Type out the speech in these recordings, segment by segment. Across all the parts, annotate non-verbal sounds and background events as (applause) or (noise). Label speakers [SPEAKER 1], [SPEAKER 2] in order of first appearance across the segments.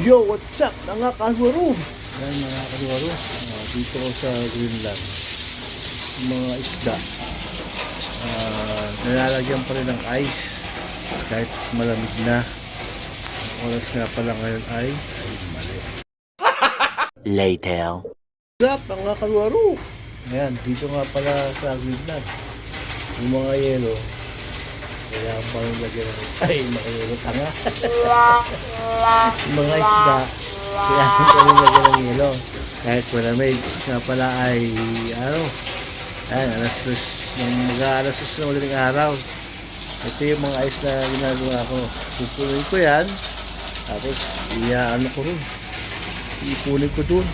[SPEAKER 1] Yo, what's up mga kaswaro? Yan mga kaswaro, uh, dito ko sa Greenland. Mga isda. Uh, nilalagyan pa rin ng ice kahit malamig na. Ang oras nga pala ngayon ay, ay (laughs) mali.
[SPEAKER 2] Later.
[SPEAKER 1] What's up mga kaswaro? Ayan, dito nga pala sa Greenland. Yung mga yelo, kailangan pa rin lagyan ng, (laughs) ay, mga tanga. yung mga isda, kailangan pa rin lagyan ng yelo. Kahit malamig, nga pala ay, ano, ayan, alas dos, ng mag-aalas dos ng madaling araw. Ito yung mga ice na ginagawa ko. Pupunin ko yan, tapos, iya-ano ko rin. Ipunin ko dun.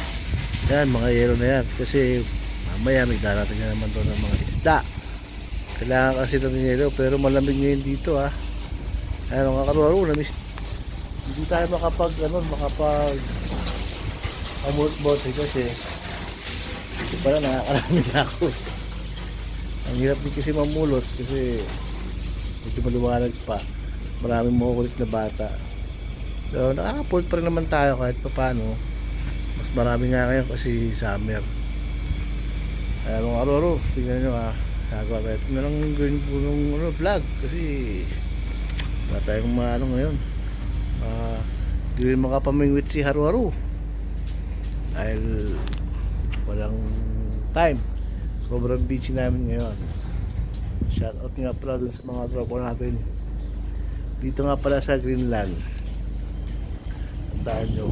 [SPEAKER 1] Yan, mga yelo na yan. Kasi, mamaya may darating na naman doon ng mga isda. Kailangan kasi ng yelo, pero malamig ngayon dito ah. Ano nga karwaro, namiss. Hindi tayo makapag, ano, makapag amot bote kasi kasi pala nakakarami na ako. Ang hirap din kasi mamulot kasi medyo maluwalag pa. Maraming makukulit na bata. So, nakaka-pull pa rin naman tayo kahit pa paano. Mas marami nga ngayon kasi summer. Kaya mga aroro, tingnan nyo ah. Ito na lang gawin po ng ano, vlog kasi wala tayong maano ngayon. Ah, Hindi rin makapamingwit si Haru-Haru. Dahil walang time. Sobrang busy namin ngayon. Shoutout nga pala dun sa mga tropa natin. Dito nga pala sa Greenland. Tandaan nyo,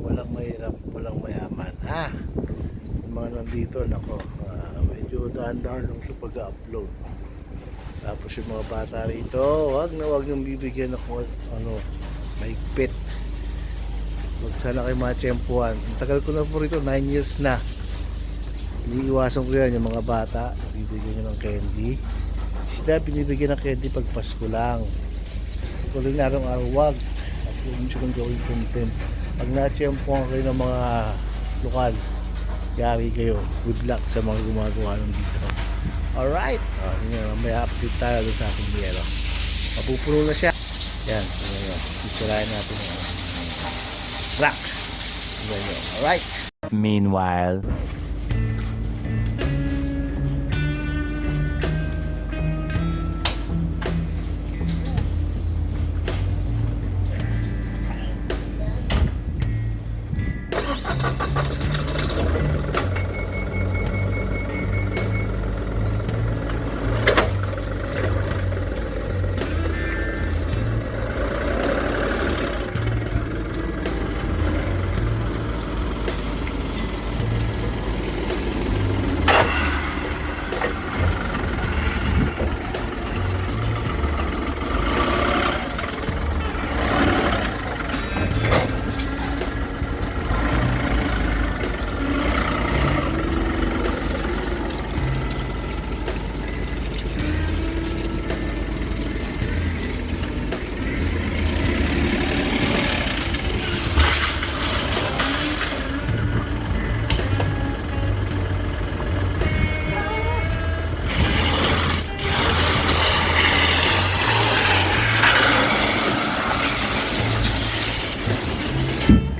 [SPEAKER 1] walang mahirap, walang mayaman. Ha? Yung mga nandito, nako, ah, medyo dahan-dahan lang sa pag-upload. Tapos yung mga bata rito, wag na wag yung bibigyan ako ano, mahigpit. Wag sana kayo mga tiyempuhan. Ang tagal ko na po rito, 9 years na. Iniiwasan ko yan yung mga bata, bibigyan nyo ng candy. Sila binibigyan ng candy pag Pasko lang. Kung rin araw-araw, wag. At huwag nyo silang gawin content. Pag na-tiyempuhan kayo ng mga lokal, yari kayo. Good luck sa mga gumagawa ng dito. Alright. Uh, yun, may update tayo sa ating yelo. Mapupuno na siya. Yan. Yun. Sisirahin natin yung crack. Yan yun. Alright.
[SPEAKER 2] Meanwhile. Thank you.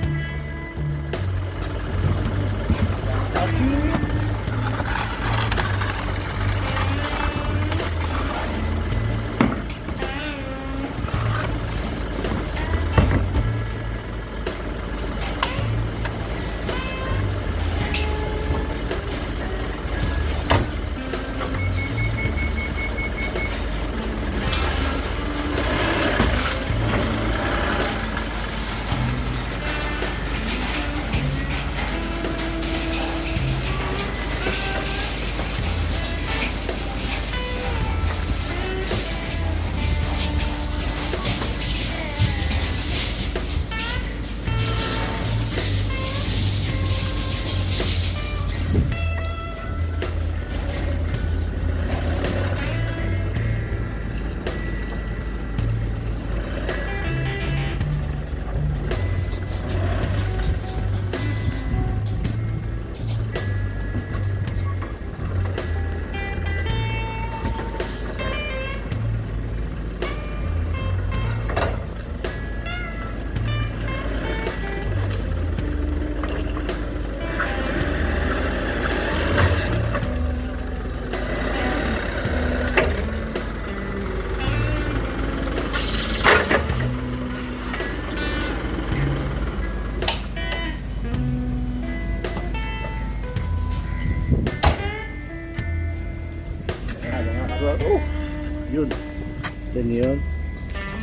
[SPEAKER 1] Yun.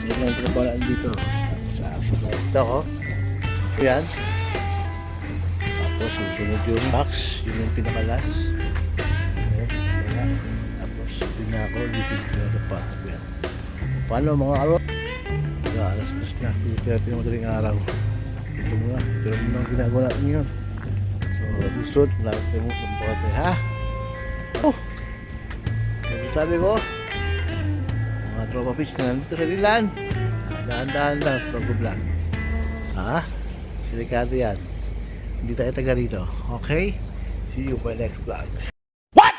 [SPEAKER 1] Yun lang trabaho na dito. Sa ito ko. Yan. Tapos susunod yung box. Yun yung pinakalas. Wala. Tapos yun na ako. Lipid ko na pa. Yan. Paano mga araw? Mga alas dos na. Pilipitin mo madaling araw. Ito muna. Pero muna ang ginagawa natin yun. So, susunod. Malapit mo. Magbukat tayo. Ha? Oh! sabi ko mga tropa fish na nandito sa ilan dahan-dahan lang sa pag-vlog ha? Delikado yan. Hindi tayo taga rito. Okay? See you by next vlog. What?